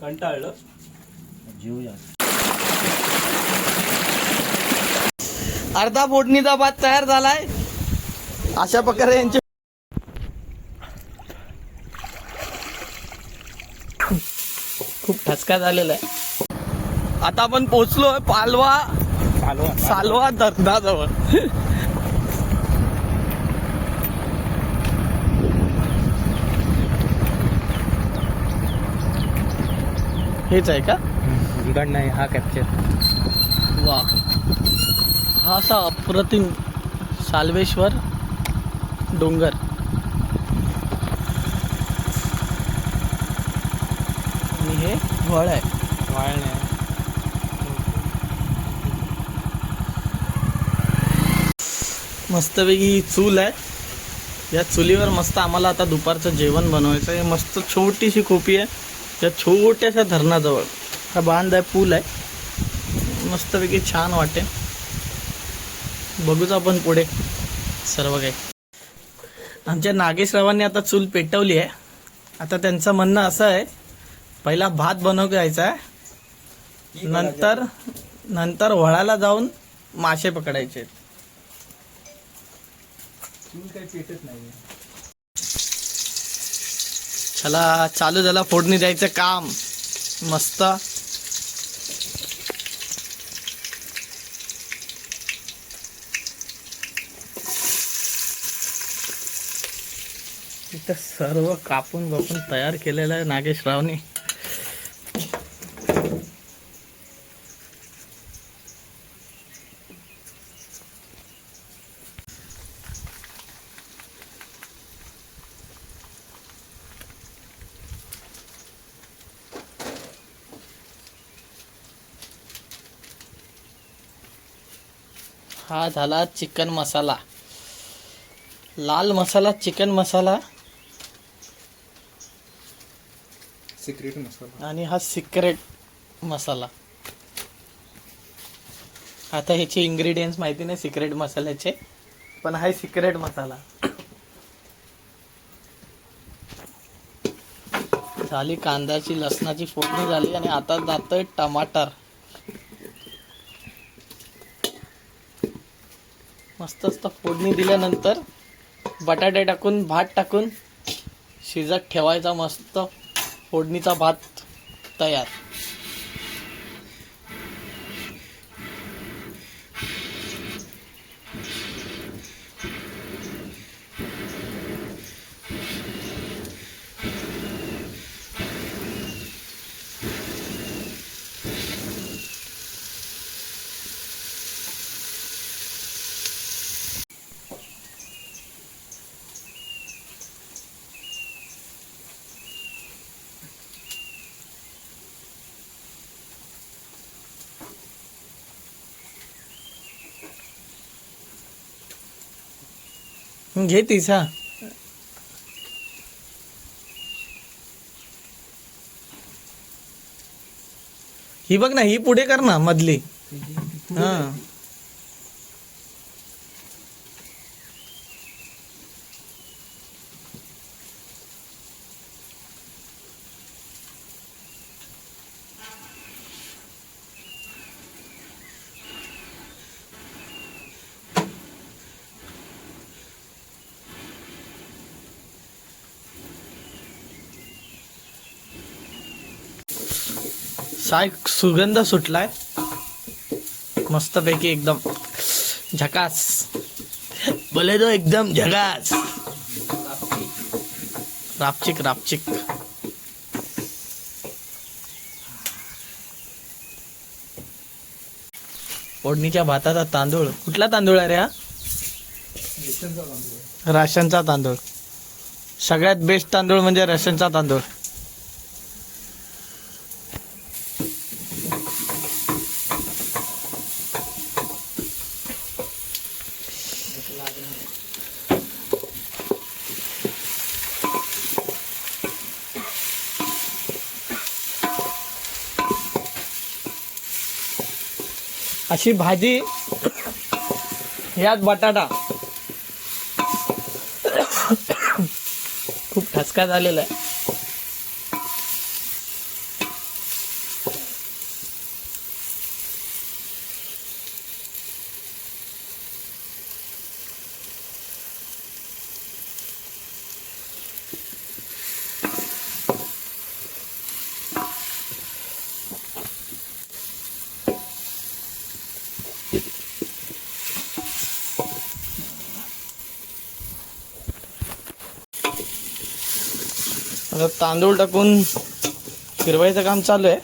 कंटाळलं. जेवूया. अर्धा फोडणीचा भात तयार झालाय. अशा प्रकारे यांचे खूप ठसका झालेला आहे. आता आपण पोहोचलोय पालवा सालवा धरणाजवळ हेच आहे का? बिघड नाही हा कॅप्चर वा. हा असा अप्रतिम सालवेश्वर डोंगर. आणि हे वळ आहे. वाळ नाही. मस्तपैकी ही चूल आहे. या चुलीवर मस्त आम्हाला आता दुपारचं जेवण बनवायचं आहे. मस्त छोटीशी खोपी आहे. या छोट्याशा धरणाजवळ. हा बांध आहे पूल आहे. मस्तपैकी छान वाटेल. बघूच आपण पुढे सर्व काही. आमच्या नागेशरावांनी आता चूल पेटवली आहे. आता त्यांचं म्हणणं असं आहे पहिला भात बनव घ्यायचा आहे. नंतर नंतर वळाला जाऊन मासे पकडायचे चूल काही पेटत नाही चला चालू झाला फोडणी द्यायचं काम. मस्त. इथं सर्व कापून बापून तयार केलेलं आहे नागेश रावने. हा झाला चिकन मसाला. लाल मसाला चिकन मसाला. सिक्रेट मसाला. आणि हा सिक्रेट मसाला. आता ह्याचे इंग्रेडियंट्स माहिती नाही सिक्रेट मसाल्याचे. पण हा सिक्रेट मसाला. झाली कांद्याची लसणाची फोडणी झाली आणि आता जातोय टमाटर. मस्त मस्त फोडणी दिल्यानंतर बटाटे टाकून भात टाकून शिजत ठेवायचा मस्त फोडणीचा भात तयार. घे तीस हा ही बघ ना ही पुढे कर ना मधली. हा. साय सुगंध सुटलाय. मस्तपैकी एकदम झकास. बोले तो एकदम झकास. रापचिक रापचिक. फोडणीच्या भाताचा तांदूळ. कुठला तांदूळ आहे रे हा? राशनचा तांदूळ. सगळ्यात बेस्ट तांदूळ म्हणजे राशनचा तांदूळ. अशी भाजी यात बटाटा. खूप ठसका झालेला आहे. आता तांदूळ टाकून फिरवायचं काम चालू आहे.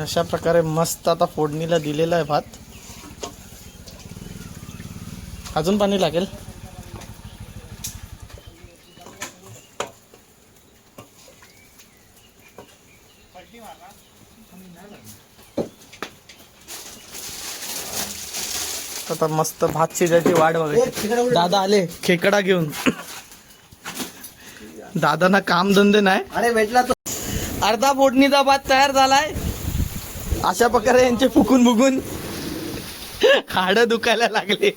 अशा प्रकारे मस्त आता फोडणीला दिलेला आहे भात. अजून पाणी लागेल? आता मस्त भात शिजायची वाट बघायची. दादा आले. खेकडा घेऊन. दादांना काम धंदे नाही. अरे भेटला तो. अर्धा फोडणीचा भात तयार झालाय. अशा प्रकारे यांचे फुकून फुकून हाड दुखायला लागले.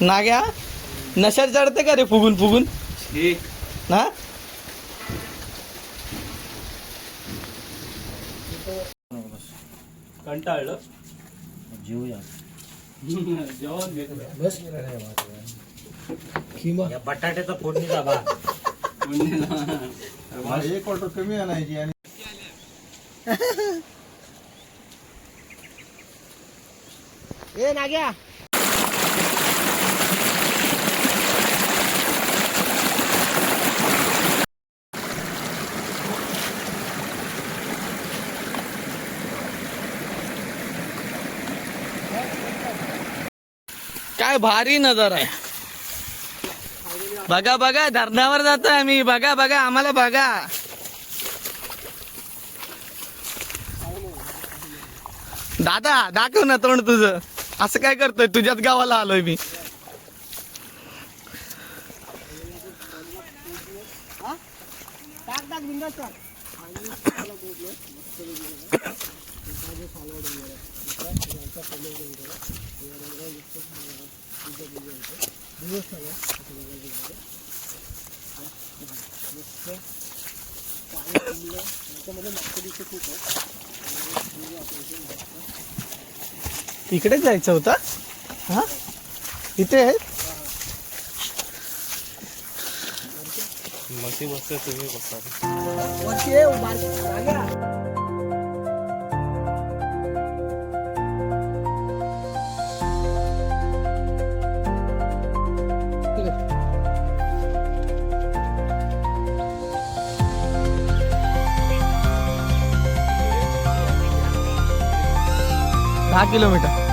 नाग्या नशा चढते का रे फुगून फुगून? ना कंटाळलं. जीवया. जेवण घेतो बस. या बटाट्याचा फोडणीचा भात एक ऑर्डर कमी आणायची आणि ए नाग्या. काय भारी नजर. आहे बघा बघा धरणावर जातोय आम्ही. बघा बघा आम्हाला बघा. दादा दाखव ना तोंड तुझं. असं काय करतोय? तुझ्याच गावाला आलोय मी. इकडेच जायचं होतं? हा? इथे आहे मशी बसते तुम्ही बसा. दहा किलोमीटर